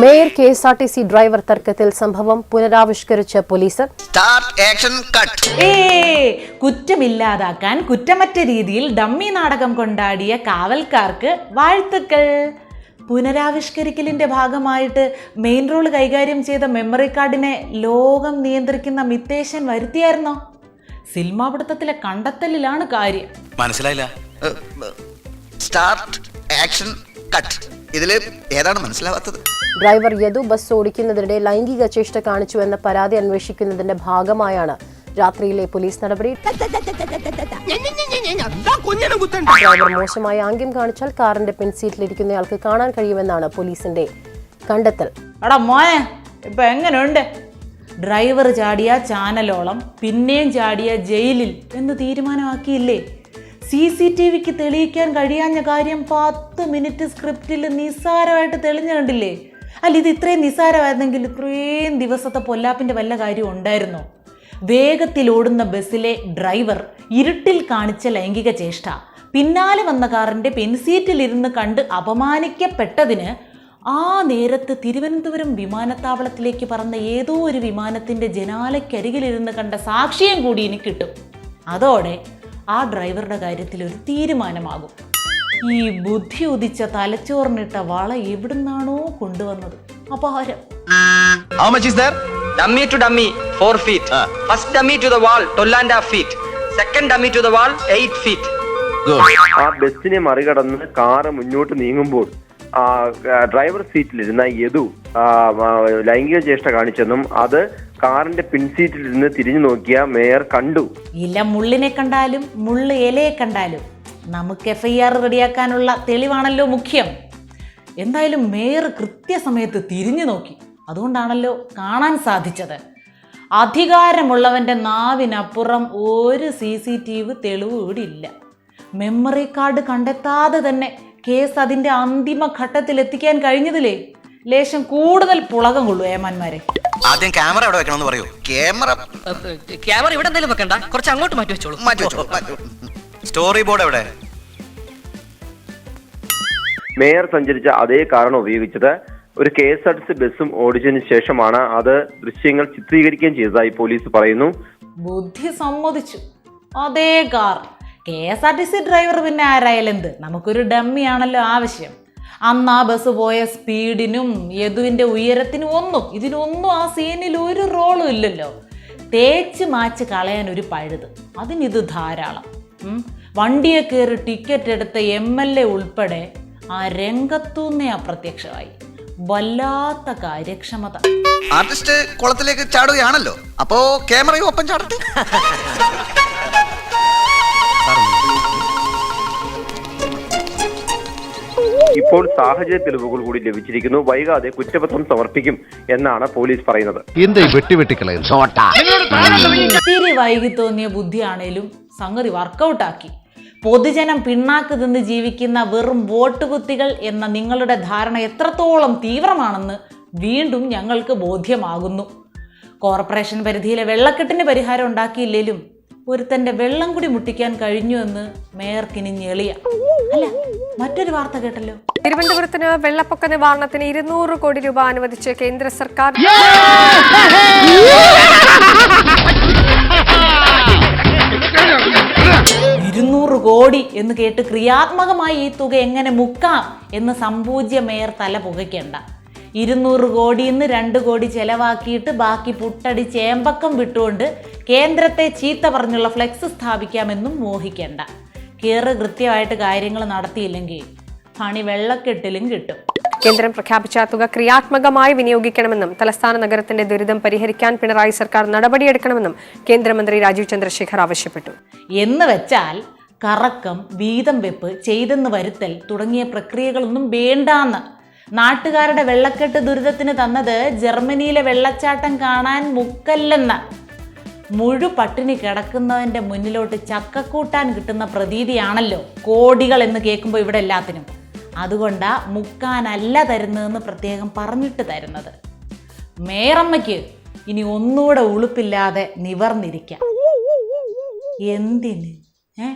Mayor K S R T C driver തർക്കത്തിൽ സംഭവം പുനരാവിഷ്കരിച്ച പോലീസ്. സ്റ്റാർട്ട് ആക്ഷൻ കട്ട് ഏ കുറ്റമില്ലാതാക്കാൻ കുറ്റമറ്റ രീതിയിൽ ഡമ്മി നാടകം കൊണ്ടാടിയ കാവൽക്കാർക്ക് വാഴ്ത്തുക്കൾ. പുനരാവിഷ്കരിക്കലിന്റെ ഭാഗമായിട്ട് മെയിൻ റോൾ കൈകാര്യം ചെയ്ത മെമ്മറി കാർഡിനെ ലോകം നിയന്ത്രിക്കുന്ന മിത്തേശൻ വരുത്തിയായിരുന്നോ? സിനിമാ പിടുത്തത്തിലെ കണ്ടെത്തലിലാണ് കാര്യം. മനസ്സിലായില്ല. സ്റ്റാർട്ട് ആക്ഷൻ കട്ട് ഇതിൽ ഏതാണ് മനസ്സിലാവാത്തത്? ഡ്രൈവർ യദു ബസ് ഓടിക്കുന്നതിനിടെ ലൈംഗിക ചേഷ്ട കാണിച്ചുവെന്ന പരാതി അന്വേഷിക്കുന്നതിന്റെ ഭാഗമായാണ് രാത്രിയിലെ പോലീസ് നടപടി. ഡ്രൈവർ മോശമായ ആംഗ്യം കാണിച്ചാൽ കാറിന്റെ പിൻസീറ്റിലിരിക്കുന്നയാൾക്ക് കാണാൻ കഴിയുമെന്നാണ് പോലീസിന്റെ കണ്ടെത്തൽ. മോനെ ഇപ്പൊ എങ്ങനെയുണ്ട് ഡ്രൈവർ ചാടിയ ചാനലോളം പിന്നെയും ചാടിയ ജയിലിൽ എന്ന് തീരുമാനമാക്കിയില്ലേ? സി സി ടി വിക്ക് തെളിയിക്കാൻ കഴിയാഞ്ഞ കാര്യം പത്ത് മിനിറ്റ് സ്ക്രിപ്റ്റിൽ നിസ്സാരമായിട്ട് തെളിഞ്ഞു കണ്ടില്ലേ? അല്ല ഇത് ഇത്രയും നിസ്സാരമായിരുന്നെങ്കിൽ ഇത്രയും ദിവസത്തെ പൊല്ലാപ്പിന്റെ വല്ല കാര്യം ഉണ്ടായിരുന്നോ? വേഗത്തിൽ ഓടുന്ന ബസ്സിലെ ഡ്രൈവർ ഇരുട്ടിൽ കാണിച്ച ലൈംഗിക ചേഷ്ട. പിന്നാലെ വന്ന കാറിന്റെ പെൻസീറ്റിലിരുന്ന് കണ്ട് അപമാനിക്കപ്പെട്ടതിന് ആ നേരത്ത് തിരുവനന്തപുരം വിമാനത്താവളത്തിലേക്ക് പറന്ന ഏതോ ഒരു വിമാനത്തിന്റെ ജനാലയ്ക്കരികിലിരുന്ന് കണ്ട സാക്ഷിയും കൂടി ഇനി കിട്ടും. അതോടെ ആ ഡ്രൈവറുടെ കാര്യത്തിൽ ഒരു തീരുമാനമാകും ഈ ബുദ്ധി ഉദിച്ച തലച്ചോറിനിട്ട വള എവിടുന്നാണോ കൊണ്ടുവന്നത് അപാരം Dummy to dummy, 4 feet. First dummy to the wall, 12 and a half feet. Second dummy to the wall, 8 feet. ആ ബസ്സിനെ മറികടന്ന് കാറ് മുന്നോട്ട് നീങ്ങുമ്പോൾ ആ സീറ്റിൽ ഡ്രൈവർ സീറ്റിലിരുന്ന യദു ലൈംഗിക ചേഷ്ട കാണിച്ചെന്നും അത് കാറിന്റെ പിൻസീറ്റിൽ നിന്ന് തിരിഞ്ഞു നോക്കിയ മേയർ കണ്ടു. ഇല്ല മുള്ളിനെ കണ്ടാലും മുള്ള് ഇലയെ കണ്ടാലും നമുക്ക് എഫ് ഐ ആർ റെഡിയാക്കാനുള്ള തെളിവാണല്ലോ മുഖ്യം. എന്തായാലും മേയർ കൃത്യസമയത്ത് തിരിഞ്ഞു നോക്കി. അതുകൊണ്ടാണല്ലോ കാണാൻ സാധിച്ചത്. അധികാരമുള്ളവന്റെ നാവിനപ്പുറം ഒരു സി സി ടി വി തെളിവ് ഇവിടെ ഇല്ല. മെമ്മറി കാർഡ് കണ്ടെത്താതെ തന്നെ കേസ് അതിന്റെ അന്തിമ ഘട്ടത്തിൽ എത്തിക്കാൻ കഴിഞ്ഞതിലേ ലേശം കൂടുതൽ പുളകം കൊള്ളു ഏമാന്മാരെ. ആദ്യം ക്യാമറ എവിടെ വെക്കണമെന്ന് പറയൂ. ക്യാമറ ക്യാമറ ഇവിടെ എന്തെങ്കിലും വെക്കണ്ട. കുറച്ച് അങ്ങോട്ട് മാറ്റി വെച്ചോളൂ. മാറ്റി വെച്ചോളൂ സ്റ്റോറി ബോർഡ് എവിടെ? മേയർ സഞ്ചരിച്ച അതേ കാരണം ഉപയോഗിച്ചത് ഒരു K S R T C ബസ്സും ഓടിച്ചതിന് ശേഷമാണ്. അത് ദൃശ്യങ്ങൾ ചിത്രീകരിക്കുകയും ചെയ്തതായി പോലീസ് പറയുന്നു. ബുദ്ധി സമ്മതിച്ചു. അതേ car. K S R T C driver പിന്നെ ആരായാലും എന്ത്? നമുക്കൊരു ഡമ്മിയാണല്ലോ ആവശ്യം. അന്ന് ആ ബസ് പോയ സ്പീഡിനും യദുവിന്റെ ഉയരത്തിനും ഒന്നും ഇതിനൊന്നും ആ സീനിൽ ഒരു റോളും ഇല്ലല്ലോ. തേച്ച് മാച്ച് കളയാൻ ഒരു പഴുത്. അതിനിത് ധാരാളം. വണ്ടിയെ കയറി ടിക്കറ്റ് എടുത്ത എം എൽ എ ഉൾപ്പെടെ ആ രംഗത്തുനിന്നേ അപ്രത്യക്ഷമായി. വല്ലാത്ത കാര്യക്ഷമത. ആർട്ടിസ്റ്റ് കുളത്തിലേക്ക് ചാടുകയാണല്ലോ. അപ്പോ ക്യാമറയും ഒപ്പം ചാടട്ടെ? ഇപ്പോൾ സാഹചര്യ തെളിവുകൾ കൂടി ലഭിച്ചിരിക്കുന്നു. വൈകാതെ കുറ്റപത്രം സമർപ്പിക്കും എന്നാണ് പോലീസ് പറയുന്നത്. ഇത്തിരി വൈകി തോന്നിയ ബുദ്ധിയാണേലും സംഗതി വർക്കൗട്ടാക്കി. പൊതുജനം പിണ്ണാക്ക് തിന്ന് ജീവിക്കുന്ന വെറും വോട്ട് കുത്തികൾ എന്ന നിങ്ങളുടെ ധാരണ എത്രത്തോളം തീവ്രമാണെന്ന് വീണ്ടും ഞങ്ങൾക്ക് ബോധ്യമാകുന്നു. കോർപ്പറേഷൻ പരിധിയിലെ വെള്ളക്കെട്ടിന് പരിഹാരം ഉണ്ടാക്കിയില്ലേലും തന്റെ വെള്ളം കൂടി മുട്ടിക്കാൻ കഴിഞ്ഞു എന്ന് മേയർക്കിനി ഞെളിയ. അല്ല മറ്റൊരു വാർത്ത കേട്ടല്ലോ. തിരുവനന്തപുരത്തിന് വെള്ളപ്പൊക്ക നിവാരണത്തിന് ഇരുന്നൂറ് കോടി രൂപ അനുവദിച്ച് കേന്ദ്ര സർക്കാർ. ഇരുന്നൂറ് കോടി എന്ന് കേട്ട് ക്രിയാത്മകമായി ഈ തുക എങ്ങനെ മുക്കാം എന്ന് സമ്പൂജ്യ മേയർ തല പുകയ്ക്കേണ്ട. ഇരുന്നൂറ് കോടി എന്ന് രണ്ട് കോടി ചെലവാക്കിയിട്ട് ബാക്കി പുട്ടടി ചേമ്പക്കം വിട്ടുകൊണ്ട് കേന്ദ്രത്തെ ചീത്ത പറഞ്ഞുള്ള ഫ്ലെക്സ് സ്ഥാപിക്കാമെന്നും മോഹിക്കേണ്ട. കയറ് കൃത്യമായിട്ട് കാര്യങ്ങൾ നടത്തിയില്ലെങ്കിൽ പണി വെള്ളക്കെട്ടിലും കിട്ടും. കേന്ദ്രം പ്രഖ്യാപിച്ച തുക ക്രിയാത്മകമായി വിനിയോഗിക്കണമെന്നും തലസ്ഥാന നഗരത്തിന്റെ ദുരിതം പരിഹരിക്കാൻ പിണറായി സർക്കാർ നടപടിയെടുക്കണമെന്നും കേന്ദ്രമന്ത്രി രാജീവ് ചന്ദ്രശേഖർ ആവശ്യപ്പെട്ടു. എന്ന് വെച്ചാൽ കറക്കം വീതം വെപ്പ് ചെയ്തെന്ന് വരുത്തൽ തുടങ്ങിയ പ്രക്രിയകളൊന്നും വേണ്ടാന്ന്. നാട്ടുകാരുടെ വെള്ളക്കെട്ട് ദുരിതത്തിന് തന്നത് ജർമ്മനിയിലെ വെള്ളച്ചാട്ടം കാണാൻ മുക്കല്ലെന്ന്. മുഴു പട്ടിണി കിടക്കുന്നവന്റെ മുന്നിലോട്ട് ചക്കക്കൂട്ടാൻ കിട്ടുന്ന പ്രതീതിയാണല്ലോ കോടികൾ എന്ന് കേൾക്കുമ്പോൾ ഇവിടെ എല്ലാത്തിനും. അതുകൊണ്ടാ മുക്കാനല്ല തരുന്നതെന്ന് പ്രത്യേകം പറഞ്ഞിട്ട് തരുന്നത്. മേറമ്മയ്ക്ക് ഇനി ഒന്നുകൂടെ ഉളുപ്പില്ലാതെ നിവർന്നിരിക്കാം. എന്തിന്? ഏ?